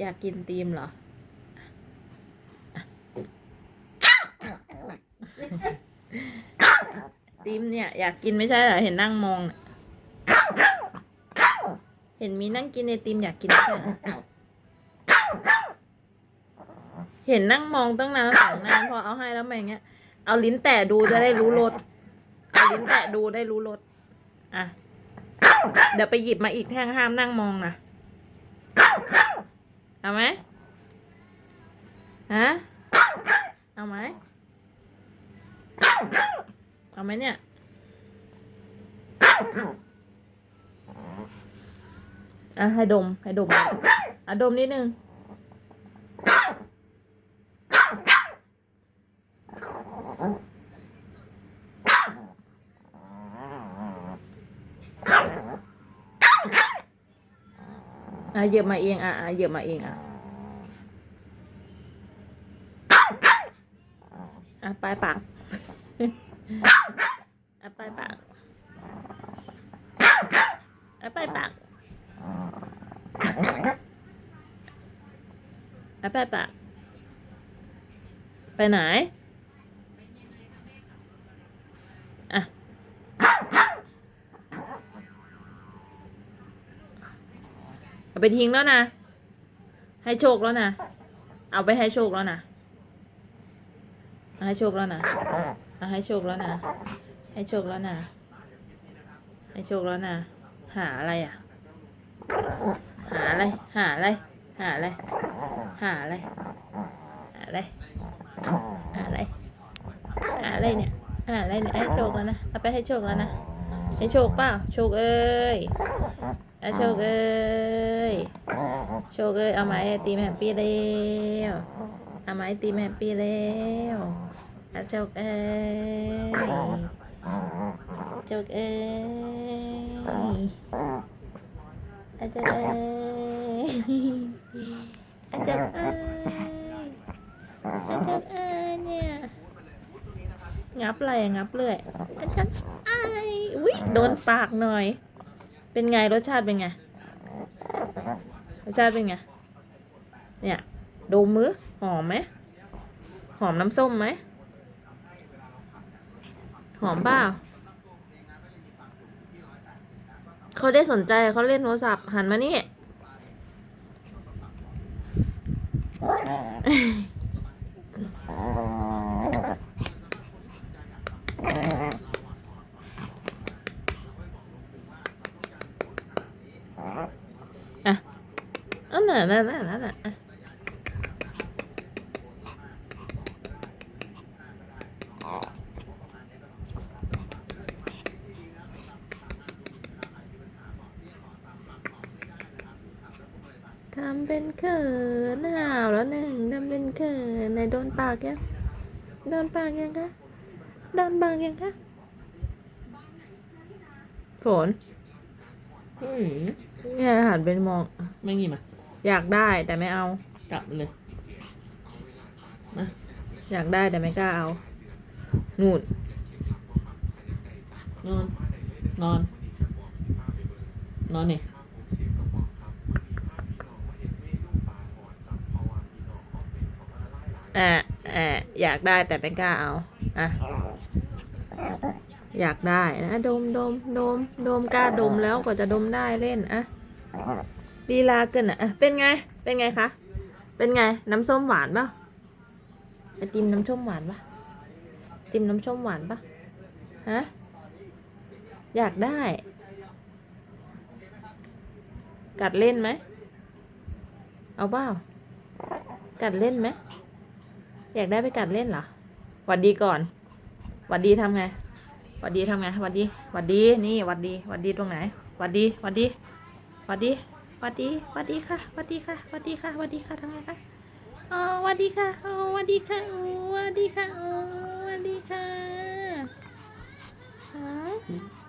อยากกินตีมเหรอ ตีมเนี่ยอยากกินไม่ใช่เหรอ เห็นนั่งมอง เห็นมีนั่งกินในตีมอยากกินไม่ใช่เหรอเห็นนั่งมองตั้งนานสองนานพอเอาให้แล้วมาอย่างเงี้ย เอาลิ้นแตะดูจะได้รู้รส เอาลิ้นแตะดูได้รู้รส อะ เดี๋ยวไปหยิบมาอีกแท่งห้ามนั่งมองนะ เอาไหมฮะเอาไหมเอาไหมเนี่ยอะให้ดมให้ดมอะดมนิดนึงอะเหยียบมาเองอะอะเหยียบมาเองอะอะปลายปากอะปลายปากอะปลายปากอะปลายปากไปไหน เอาไปทิ้งแล้วนะ ให้โชคแล้วนะ เอาไปให้โชคแล้วนะให้โชคแล้วนะเอาให้โชคแล้วนะ ให้โชคแล้วนะ ให้โชคแล้วนะ หาอะไรอะ หาอะไร หาอะไร หาอะไร หาอะไร หาอะไร หาอะไร หาอะไรเนี่ย หาอะไรเนี่ย ให้โชคแล้วนะ เอาไปให้โชคแล้วนะ ให้โชคเปล่า โชคเอ้ย อาโชคเอ้ยโชคเอ้ยเอาไม้ตีแฮปปี้เร็วเอาไม้ตีแฮปปี้เร็วอาโชคเอ้ยโชคเอ้ยอาโชคเอ้ยอาโชคเอ้ยอาโชคเอ้ยเนี่ยงับอะไรอะงับเลยอาจารย์ไอายอุ้ยโดนปากหน่อย เป็นไงรสชาติเป็นไง รสชาติเป็นไง เนี่ยดมมือหอมไหมหอมน้ำส้มไหมหอมเปล่าเขาได้สนใจเขาเล่นโทรศัพท์หันมานี่ อะเอาหน่ะน่ะน่ะน่ะน่ะทำเป็นเขินหาวแล้วหนึ่งทำเป็นเขินไหนโดนปากยังโดนปากยังคะโดนปากยังคะฝนอืมเนี่ยหันไปมองไม่งี้มา อยากได้แต่ไม่เอา กลับเลยอยากได้แต่ไม่กล้าเอานูดนอน นอน นอนนี่อะอะอยากได้แต่ไม่กล้าเอา อะ อยากได้นะ ดมดมดมดมกล้าดมแล้วกว่าจะดมได้เล่น อะ ลีลาเกินอะ เป็นไง เป็นไงคะ เป็นไง น้ำส้มหวานปะไอติมน้ำส้มหวานปะติมน้ำส้มหวานปะฮะ อยากได้ กัดเล่นไหม เอาเปล่า กัดเล่นไหม อยากได้ไปกัดเล่นเหรอหวัดดีก่อนหวัดดีทำไงหวัดดีทำไงหวัดดีหวัดดี นี่หวัดดีหวัดดีตรงไหนหวัดดีหวัดดีหวัดดี วัสดีสวัสดีค่ะสวัสดีค่ะสวัสดีค่ะสวัสดีค่ะทำไมคะอ๋อวัสดีค่ะอ๋อวัสดีค่ะอ๋อวัสดีค่ะอ๋อวัสดีค่ะฮะ